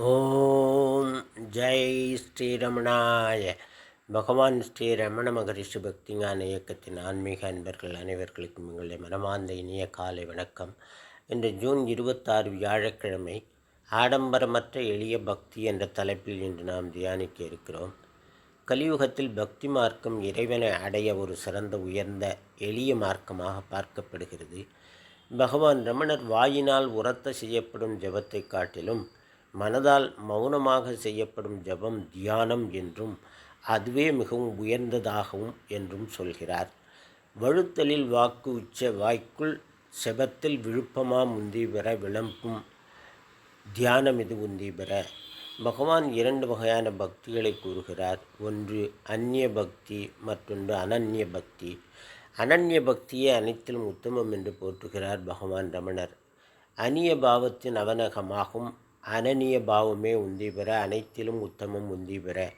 ஓம் ஜெய் ஸ்ரீரமணாய. பகவான் ஸ்ரீ ரமண மகரிஷி பக்திஞான இயக்கத்தின் ஆன்மீக அன்பர்கள் அனைவர்களுக்கும் உங்களுடைய மனமார்ந்த இனிய காலை வணக்கம். இன்று ஜூன் இருபத்தாறு வியாழக்கிழமை ஆடம்பரமற்ற எளிய பக்தி என்ற தலைப்பில் இன்று நாம் தியானிக்க இருக்கிறோம். கலியுகத்தில் பக்தி மார்க்கம் இறைவனை அடைய ஒரு சிறந்த உயர்ந்த எளிய மார்க்கமாக பார்க்கப்படுகிறது. பகவான் ரமணர் வாயினால் உரத்த செய்யப்படும் ஜபத்தை காட்டிலும் மனதால் மௌனமாக செய்யப்படும் ஜெபம் தியானம் என்றும் அதுவே மிகவும் உயர்ந்ததாகவும் என்றும் சொல்கிறார். வழுத்தலில் வாக்கு உச்ச வாய்க்குள் செபத்தில் விழுப்பமா முந்தி பெற விளம்பும் தியானம் இது உந்தி பெற. பகவான் இரண்டு வகையான பக்திகளை கூறுகிறார். ஒன்று அந்நிய பக்தி மற்றொன்று அனன்ய பக்தி. அனன்ய பக்தியே அனைத்திலும் உத்தமம் என்று போற்றுகிறார் பகவான் ரமணர். அந்நிய பாவத்தின் அவனகமாகும் அனநிய பாவமே உந்தி பெற அனைத்திலும் உத்தமம் உந்தி பெற.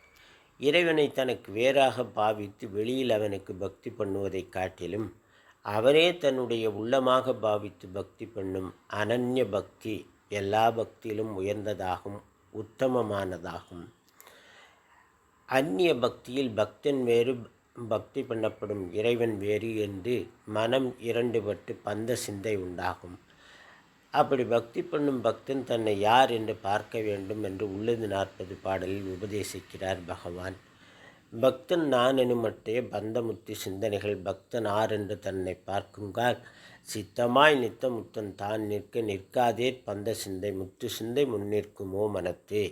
இறைவனை தனக்கு வேறாக பாவித்து வெளியில் அவனுக்கு பக்தி பண்ணுவதைக் காட்டிலும் அவரே தன்னுடைய உள்ளமாக பாவித்து பக்தி பண்ணும் அனன்ய பக்தி எல்லா பக்தியிலும் உயர்ந்ததாகும் உத்தமமானதாகும். அந்நிய பக்தியில் பக்தன் வேறு பக்தி பண்ணப்படும் இறைவன் வேறு என்று மனம் இரண்டுபட்டு பந்த சிந்தை உண்டாகும். அப்படி பக்தி பண்ணும் பக்தன் தன்னை யார் என்று பார்க்க வேண்டும் என்று உள்ளது நாற்பது பாடலில் உபதேசிக்கிறார் பகவான். பக்தன் நான் எனுமட்டே பந்தமுத்தி சிந்தனைகள் பக்தன் ஆர் என்று தன்னை பார்க்குங்கால் சித்தமாய் நித்தமுத்தன் தான் நிற்க நிற்காதே பந்த சிந்தை முத்து சிந்தை முன்னிற்குமோ மனத்தே.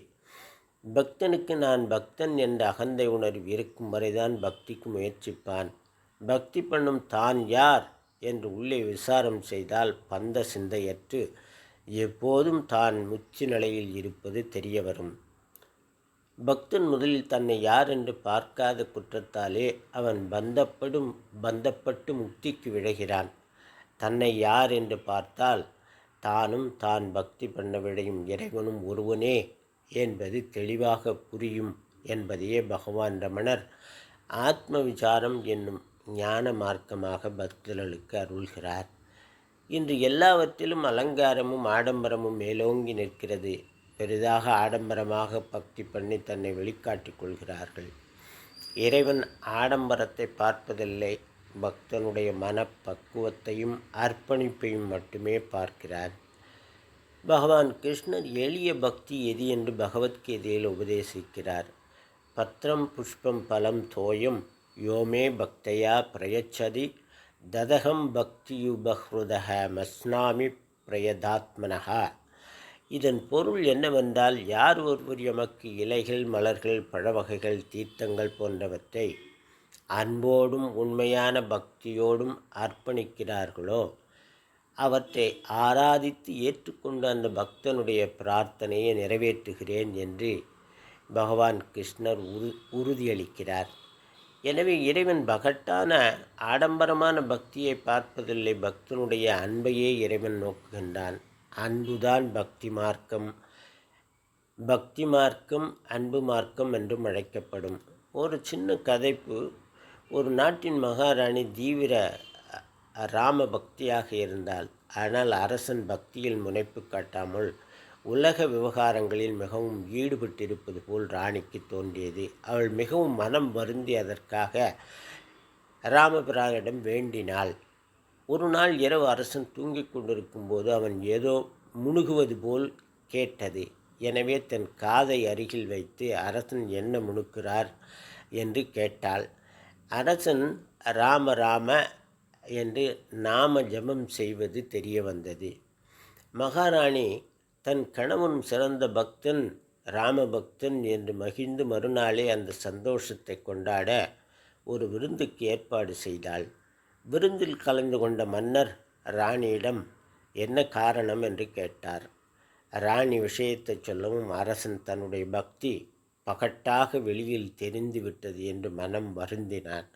பக்தனுக்கு நான் பக்தன் என்ற அகந்தை உணர்வு இருக்கும் வரைதான் பக்திக்கு முயற்சிப்பான். பக்தி பண்ணும் தான் யார் என்று உள்ளே விசாரம் செய்தால் பந்த சிந்தையற்று எப்போதும் தான் முச்சி நிலையில் இருப்பது தெரிய வரும். பக்தன் முதலில் தன்னை யார் என்று பார்க்காத குற்றத்தாலே அவன் பந்தப்படும் பந்தப்பட்டு முக்திக்கு விழைகிறான். தன்னை யார் என்று பார்த்தால் தானும் தான் பக்தி பண்ண விடையும் இறைவனும் ஒருவனே என்பது தெளிவாக புரியும் என்பதையே பகவான் ரமணர் ஆத்ம விசாரம் என்னும் ஞான மார்க்கமாக பக்தர்களுக்கு அருள்கிறார். இன்று எல்லாவற்றிலும் அலங்காரமும் ஆடம்பரமும் மேலோங்கி நிற்கிறது. பெரிதாக ஆடம்பரமாக பக்தி பண்ணி தன்னை வெளிக்காட்டிக் கொள்கிறார்கள். இறைவன் ஆடம்பரத்தை பார்ப்பதில்லை பக்தனுடைய மனப்பக்குவத்தையும் அர்ப்பணிப்பையும் மட்டுமே பார்க்கிறார். பகவான் கிருஷ்ணர் எளிய பக்தி எது என்று பகவத்கீதையில் உபதேசிக்கிறார். பத்திரம் புஷ்பம் பலம் தோயம் யோமே பக்தையா பிரயச்சதி ததகம் பக்தியுபஹ்ருதக மஸ்னாமி பிரயதாத்மனகா இதன் பொருள் என்னவென்றால் யார் ஒருவர் எமக்கு இலைகள் மலர்கள் பழவகைகள் தீர்த்தங்கள் போன்றவற்றை அன்போடும் உண்மையான பக்தியோடும் அர்ப்பணிக்கிறார்களோ அவற்றை ஆராதித்து ஏற்றுக்கொண்டு அந்த பக்தனுடைய பிரார்த்தனையை நிறைவேற்றுகிறேன் என்று பகவான் கிருஷ்ணர் உறு உறுதியளிக்கிறார். எனவே இறைவன் பகட்டான ஆடம்பரமான பக்தியை பார்ப்பதில்லை. பக்தனுடைய அன்பையே இறைவன் நோக்குகின்றான். அன்புதான் பக்தி மார்க்கம். பக்தி மார்க்கம் அன்பு மார்க்கம் என்றும் அழைக்கப்படும். ஒரு சின்ன கதைப்பு. ஒரு நாட்டின் மகாராணி தீவிர ராம பக்தியாக இருந்தால் ஆனால் அரசன் பக்தியில் முனைப்பு காட்டாமல் உலக விவகாரங்களில் மிகவும் ஈடுபட்டிருப்பது போல் ராணிக்கு தோன்றியது. அவள் மிகவும் மனம் வருந்தி அதற்காக ராமபிரானிடம் வேண்டினாள். ஒரு நாள் இரவு அரசன் தூங்கிக் கொண்டிருக்கும் போது அவன் ஏதோ முணுகுவது போல் கேட்டது. எனவே தன் காதை அருகில் வைத்து அரசன் என்ன முணுக்கிறார்? என்று கேட்டாள். அரசன் ராம ராம என்று நாம ஜபம் செய்வது தெரிய வந்தது. மகாராணி தன் கணவன் சிறந்த பக்தன் ராமபக்தன் என்று மகிழ்ந்து மறுநாளே அந்த சந்தோஷத்தை கொண்டாட ஒரு விருந்துக்கு ஏற்பாடு செய்தாள். விருந்தில் கலந்து கொண்ட மன்னர் ராணியிடம் என்ன காரணம் என்று கேட்டார். ராணி விஷயத்தை சொல்லவும் அரசன் தன்னுடைய பக்தி பகட்டாக வெளியில் தெரிந்துவிட்டது என்று மனம் வருந்தினான்.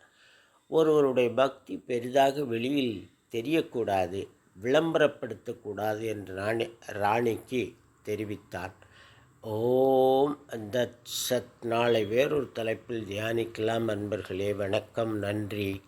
ஒருவருடைய பக்தி பெரிதாக வெளியில் தெரியக்கூடாது. விளம்பரப்படுத்தக்கூடாது என்று ராணி ராணிக்கு தெரிவித்தான் ஓம் தத் சத் நாளை வேறொரு தலைப்பில் தியானிக்கலாம் நண்பர்களே வணக்கம். நன்றி.